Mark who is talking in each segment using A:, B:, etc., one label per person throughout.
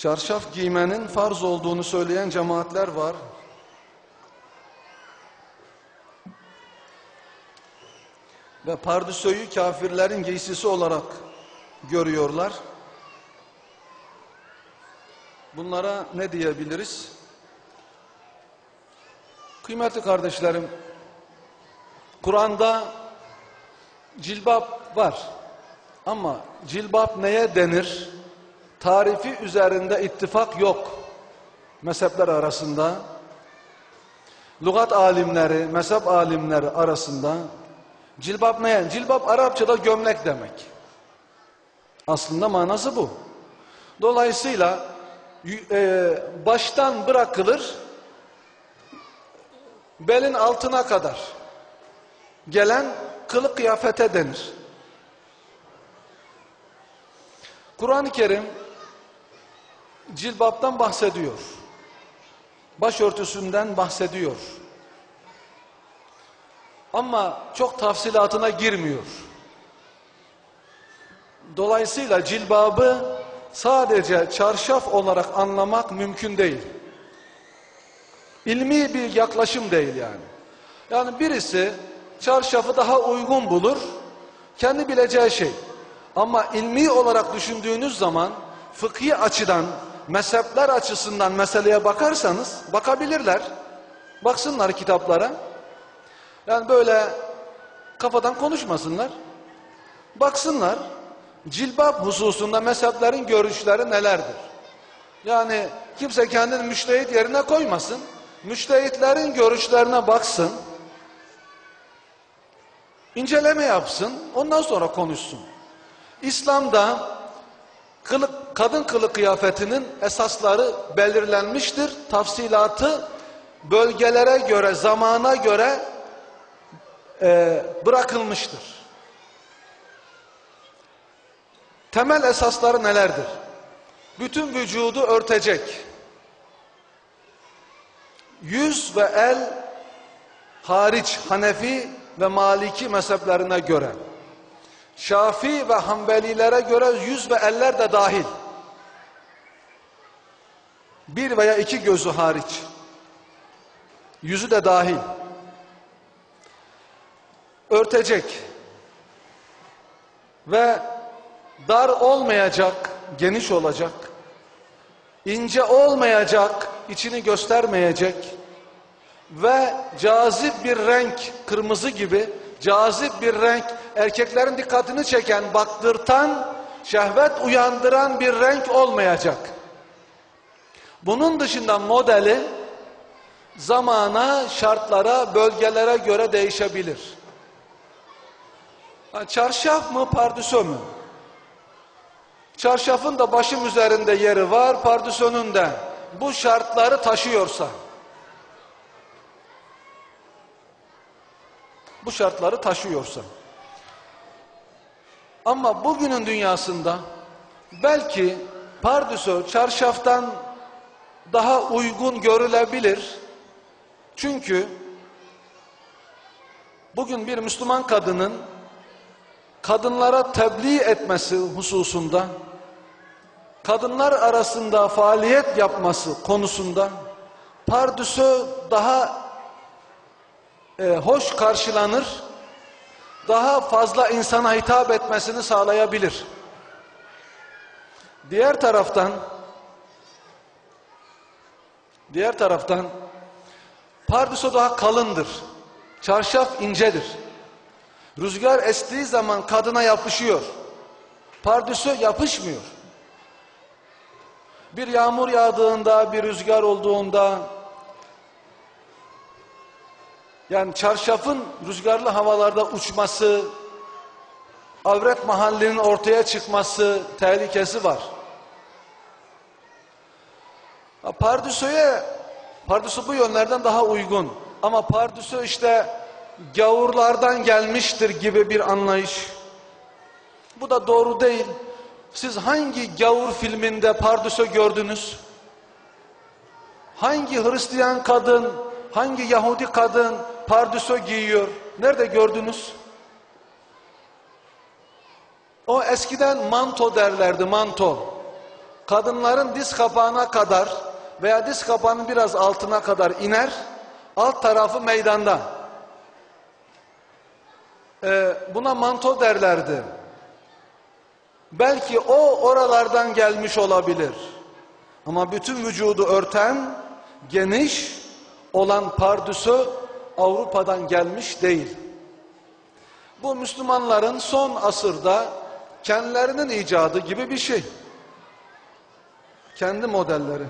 A: Çarşaf giymenin farz olduğunu söyleyen cemaatler var. Ve pardüsöyü kafirlerin giysisi olarak görüyorlar. Bunlara ne diyebiliriz? Kıymetli kardeşlerim, Kur'an'da cilbap var. Ama cilbap neye denir? Tarifi üzerinde ittifak yok. Mezhepler arasında. Lugat alimleri, mezhep alimleri arasında. Cilbap neye? Cilbap Arapçada gömlek demek. Aslında manası bu. Dolayısıyla e, baştan bırakılır, belin altına kadar gelen kılık kıyafete denir. Kur'an-ı Kerim cilbaptan bahsediyor. Başörtüsünden bahsediyor. Ama çok tafsilatına girmiyor. Dolayısıyla cilbabı sadece çarşaf olarak anlamak mümkün değil. İlmi bir yaklaşım değil yani. Yani birisi çarşafı daha uygun bulur, kendi bileceği şey. Ama ilmi olarak düşündüğünüz zaman fıkhi açıdan, mezhepler açısından meseleye bakarsanız bakabilirler. Baksınlar kitaplara. Yani böyle kafadan konuşmasınlar. Baksınlar cilbap hususunda mezheplerin görüşleri nelerdir? Yani kimse kendini müştehit yerine koymasın. Müştehitlerin görüşlerine baksın. inceleme yapsın. Ondan sonra konuşsun. İslam'da kılık, kadın kılık kıyafetinin esasları belirlenmiştir. Tafsilatı bölgelere göre, zamana göre e, bırakılmıştır. Temel esasları nelerdir? Bütün vücudu örtecek. Yüz ve el hariç Hanefi ve Maliki mezheplerine göre. Şafi ve Hanbelilere göre yüz ve eller de dahil. Bir veya iki gözü hariç. Yüzü de dahil. Örtecek. Ve dar olmayacak, geniş olacak. ince olmayacak, içini göstermeyecek. Ve cazip bir renk, kırmızı gibi cazip bir renk, erkeklerin dikkatini çeken, baktırtan, şehvet uyandıran bir renk olmayacak. Bunun dışında modeli zamana, şartlara, bölgelere göre değişebilir. Çarşaf mı, pardüsö mü? Çarşafın da başım üzerinde yeri var, pardüsönün de bu şartları taşıyorsa. bu şartları taşıyorsa. Ama bugünün dünyasında belki pardüsö çarşaftan daha uygun görülebilir. Çünkü bugün bir Müslüman kadının kadınlara tebliğ etmesi hususunda kadınlar arasında faaliyet yapması konusunda pardüsö daha e, hoş karşılanır, daha fazla insana hitap etmesini sağlayabilir. Diğer taraftan diğer taraftan pardüsü daha kalındır. Çarşaf incedir. Rüzgar estiği zaman kadına yapışıyor. Pardüsü yapışmıyor. Bir yağmur yağdığında, bir rüzgar olduğunda yani çarşafın rüzgarlı havalarda uçması, avret mahallinin ortaya çıkması tehlikesi var. Pardüsö'ye, pardüsö bu yönlerden daha uygun. Ama pardüsö işte gavurlardan gelmiştir gibi bir anlayış. Bu da doğru değil. Siz hangi gavur filminde pardüsö gördünüz? Hangi Hristiyan kadın, hangi Yahudi kadın pardüsö giyiyor. Nerede gördünüz? O eskiden manto derlerdi manto. kadınların diz kapağına kadar veya diz kapağının biraz altına kadar iner. Alt tarafı meydanda. Ee, buna manto derlerdi. Belki o oralardan gelmiş olabilir. Ama bütün vücudu örten geniş olan pardüsü Avrupa'dan gelmiş değil. Bu Müslümanların son asırda kendilerinin icadı gibi bir şey. Kendi modelleri.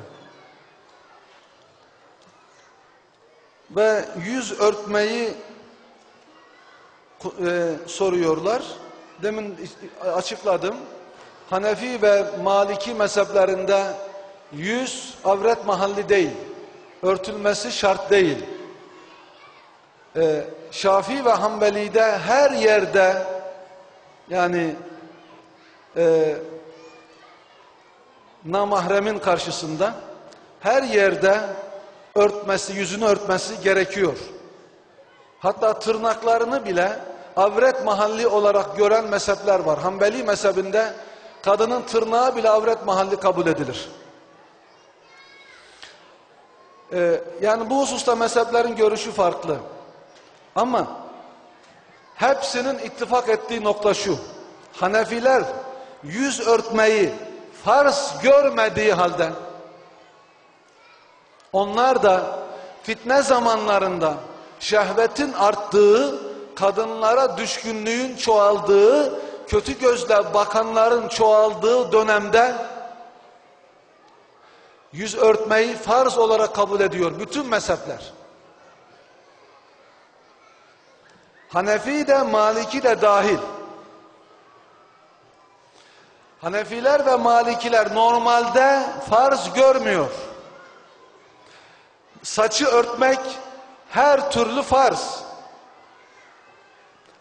A: Ve yüz örtmeyi e, soruyorlar. Demin açıkladım. Hanefi ve Maliki mezheplerinde yüz avret mahalli değil. Örtülmesi şart değil. Ee, Şafii ve Hanbeli'de her yerde yani e, namahremin karşısında her yerde örtmesi, yüzünü örtmesi gerekiyor. Hatta tırnaklarını bile avret mahalli olarak gören mezhepler var. Hanbeli mezhebinde kadının tırnağı bile avret mahalli kabul edilir. Ee, yani bu hususta mezheplerin görüşü farklı. Ama hepsinin ittifak ettiği nokta şu. Hanefiler yüz örtmeyi farz görmediği halde onlar da fitne zamanlarında şehvetin arttığı, kadınlara düşkünlüğün çoğaldığı, kötü gözle bakanların çoğaldığı dönemde yüz örtmeyi farz olarak kabul ediyor bütün mezhepler. Hanefi de Maliki de dahil. Hanefiler ve Malikiler normalde farz görmüyor. Saçı örtmek her türlü farz.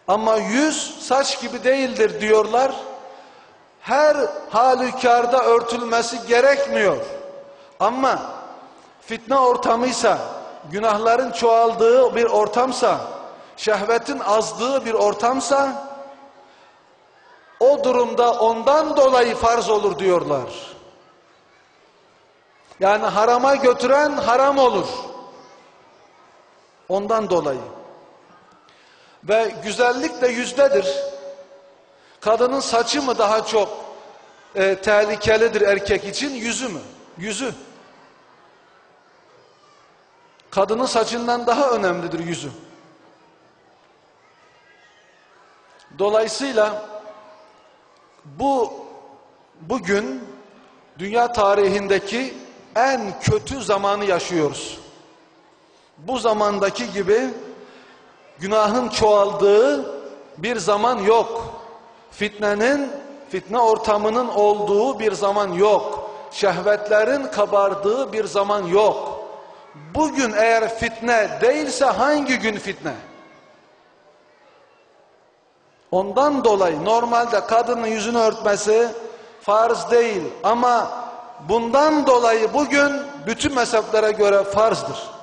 A: Ama yüz saç gibi değildir diyorlar. Her halükarda örtülmesi gerekmiyor. Ama fitne ortamıysa, günahların çoğaldığı bir ortamsa, şehvetin azdığı bir ortamsa, o durumda ondan dolayı farz olur diyorlar. Yani harama götüren haram olur. Ondan dolayı. Ve güzellik de yüzdedir. Kadının saçı mı daha çok e, tehlikelidir erkek için, yüzü mü? Yüzü. Kadının saçından daha önemlidir yüzü. Dolayısıyla bu bugün dünya tarihindeki en kötü zamanı yaşıyoruz. Bu zamandaki gibi günahın çoğaldığı bir zaman yok. Fitnenin, fitne ortamının olduğu bir zaman yok. Şehvetlerin kabardığı bir zaman yok. Bugün eğer fitne değilse hangi gün fitne? Ondan dolayı normalde kadının yüzünü örtmesi farz değil ama bundan dolayı bugün bütün mezheplere göre farzdır.